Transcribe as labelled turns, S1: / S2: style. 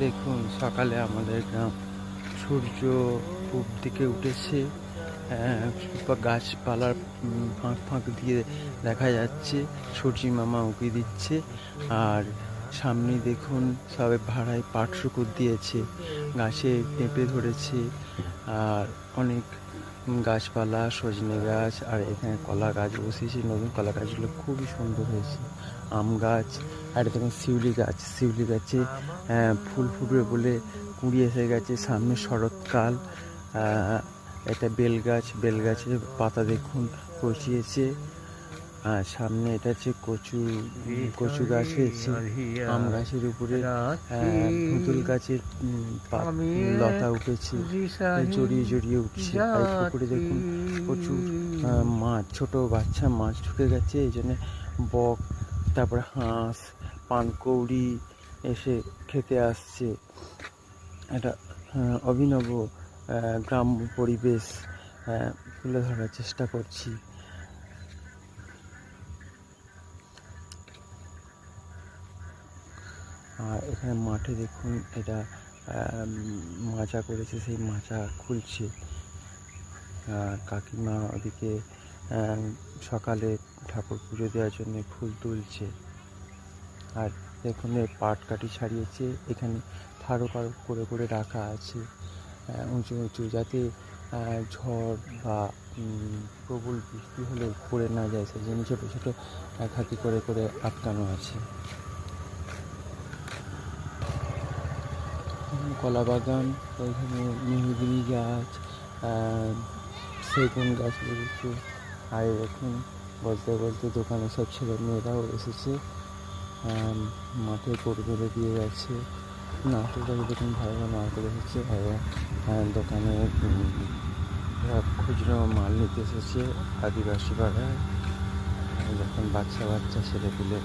S1: দেখুন সকালে আমাদের গ্রাম সূর্য পূব দিকে উঠেছে। আহ, গাছপালার ফাঁক ফাঁক দিয়ে দেখা যাচ্ছে। সূর্যি মামা উঁকি দিচ্ছে। আর সামনে দেখুন সবে ভাড়ায় পাট শুকুর দিয়েছে গাছে পেঁপে ধরেছে, আর অনেক গাছপালা, সজনে গাছ, আর এখানে কলা গাছ বসিয়েছে, নতুন কলা গাছগুলো খুবই সুন্দর হয়েছে, আম গাছ, আর দেখুন শিউলি গাছ, শিউলি গাছে ফুল ফুটবে বলে কুড়ি এসে গেছে, সামনে শরৎকাল এটা বেল গাছ, বেল গাছের পাতা দেখুন কচিয়েছে আর সামনে এটা হচ্ছে কচু কচু গাছ হয়েছে। আম গাছের উপরে আহ, ধুতুল গাছের লতা উঠেছে জড়িয়ে জড়িয়ে উঠছে। আর পুকুরে দেখুন প্রচুর মাছ ছোট বাচ্চা মাছ ঢুকে গেছে এই জন্য বক তারপরে হাঁস পানকৌড়ি এসে খেতে আসছে। একটা আহ, অভিনব গ্রাম্য পরিবেশ তুলে ধরার চেষ্টা করছি। আর এখানে মাঠে দেখুন এটা মাচা করেছে, সেই মাচা খুলছে। কাকিমা ওদিকে সকালে ঠাকুর পুজো দেওয়ার জন্য ফুল তুলছে। আর দেখুন পাট কাটি ছাড়িয়েছে, এখানে থারো কারও করে করে রাখা আছে। উঁচু উঁচু যাতে ঝড় বা প্রবল বৃষ্টি হলে পড়ে না যায়, সেই জন্য ছোটো ছোটো হাতি করে করে আটকানো আছে। কলা বাগান ওইখানে মেহগিনি গাছ সেগুন গাছ রয়েছে। আর এখন বলতে বলতে দোকানে সব ছেলে মেয়েরাও এসেছে। মাঠে গরু বেঁধে দিয়ে গেছে নারকেলটাকে দেখুন ভালো ভালো নারকেল এসেছে আহ, দোকানে খুচরো মাল নিতে এসেছে। আদিবাসী পাড়ায়। যখন বাচ্চা বাচ্চা ছেলে পেলে